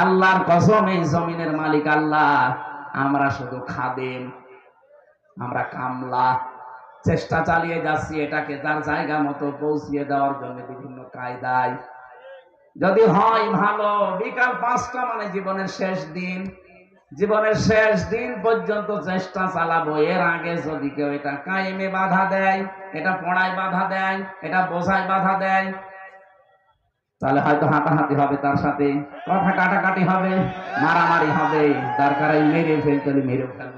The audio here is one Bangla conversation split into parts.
আল্লাহর কসম, এই জমিনের মালিক আল্লাহ। আমরা শুধু খাদেম, আমরা কামলা। চেষ্টা চালিয়ে যাচ্ছি এটাকে তার জায়গা মতো পৌঁছিয়ে দেওয়ার জন্য বিভিন্ন কায়দায়। যদি হয় ভালো, বিকাল পাঁচটা মানে জীবনের শেষ দিন। জীবনের শেষ দিন পর্যন্ত চেষ্টা চালাবো। এর আগে যদি কেউ এটা কায়েমে বাধা দেয়, এটা পড়ায় বাধা দেয়, এটা বোঝায় বাধা দেয় তাহলে হয়তো হাতাহাতি হবে তার সাথে। কথা কাটাকাটি হবে, মারামারি হবে দরকার হয় মেরে ফেলতে মেরে ফেলব।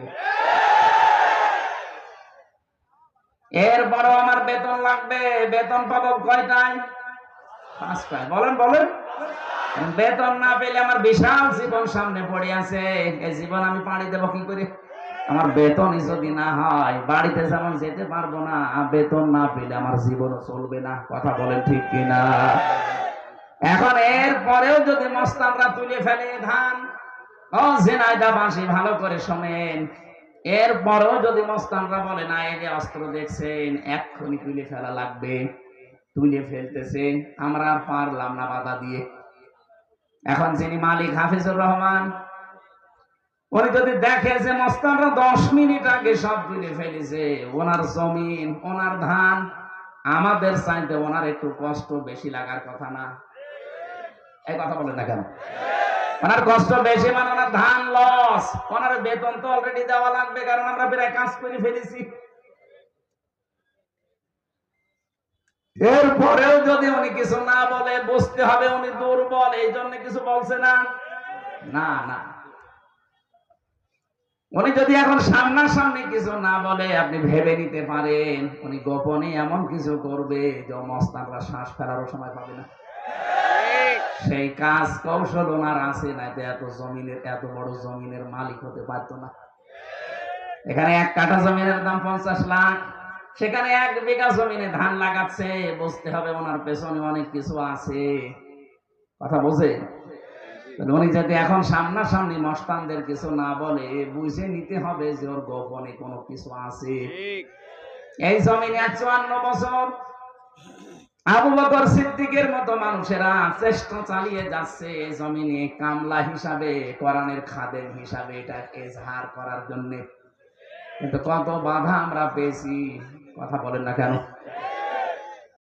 এরপরও আমার বেতন লাগবে। বেতন পাবো কয়টায়? পাঁচটায়। বলেন বলেন। বেতন না পেলে আমার বিশাল জীবন সামনে পড়ে আছে। এই জীবন আমি পাড়ি দেবো কি করে? আমার বেতনই যদি না হয়, বাড়িতে যেমন যেতে পারব না বেতন না পেলে আমার জীবনও চলবে না। কথা বলেন ঠিক কিনা? এখন এর পরেও যদি মস্তানরা তুলে ফেলে ধান, ও জেনাইদা বাঁশি ভালো করে শোনেন। এর পরেও যদি মস্তানরা বলে, না, এই যে অস্ত্র দেখছেন, এক্ষুনি তুলে ফেলা লাগবে। তুলে ফেলতেছে আমরা আর পারলাম না বাধা দিয়ে। এখন যিনি মালিক, হাফিজুর রহমান, উনি যদি দেখে যে মস্তানরা দশ মিনিট আগে সব তুলে ফেলেছে, ওনার জমিন, ওনার ধান, আমাদের চাইতে ওনার একটু কষ্ট বেশি লাগার কথা না। এই কথা বলেন না কেন? ওনার কষ্ট বেশি মানে ওনার ধান লস ওনার বেতন তো অলরেডি দেওয়া লাগবে, কারণ আমরা প্রায় কাজ করে ফেলেছি। এরপরেও যদি উনি কিছু না বলে বুঝতে হবে উনি দুর্বল, এই জন্য কিছু বলছে না। না না। উনি যদি এখন সামনাসামনি কিছু না বলে, আপনি ভেবে নিতে পারেন, উনি গোপনে এমন কিছু করবে, যে মস্তানরা শ্বাস ফেলারও সময় পাবে না। সেই কাজ কৌশল ওনার আছে না এত জমিনের এত বড় জমিনের মালিক হতে পারতো না। এখানে এক কাঠা জমিনের দাম পঞ্চাশ লাখ সেখানে এক বিঘা জমিনে ধান লাগাচ্ছে বুঝতে হবে ওনার পেছনে অনেক কিছু আছে। কথা বোঝে? উনি যদি এখন সামনাসামনি মস্তানদের কিছু না বলে বুঝে নিতে হবে যে ওর গোপনে কোনো কিছু আছে। এই জমিনে চুয়ান্ন বছর আবু বকর সিদ্দিকের মতো মানুষেরা চেষ্টা চালিয়ে যাচ্ছে জমিনে কামলা হিসাবে, কোরআনের খাদেম হিসাবে এটা এজহার করার জন্য। কিন্তু কত বাধা আমরা পেয়েছি, কথা বলেন না কেন?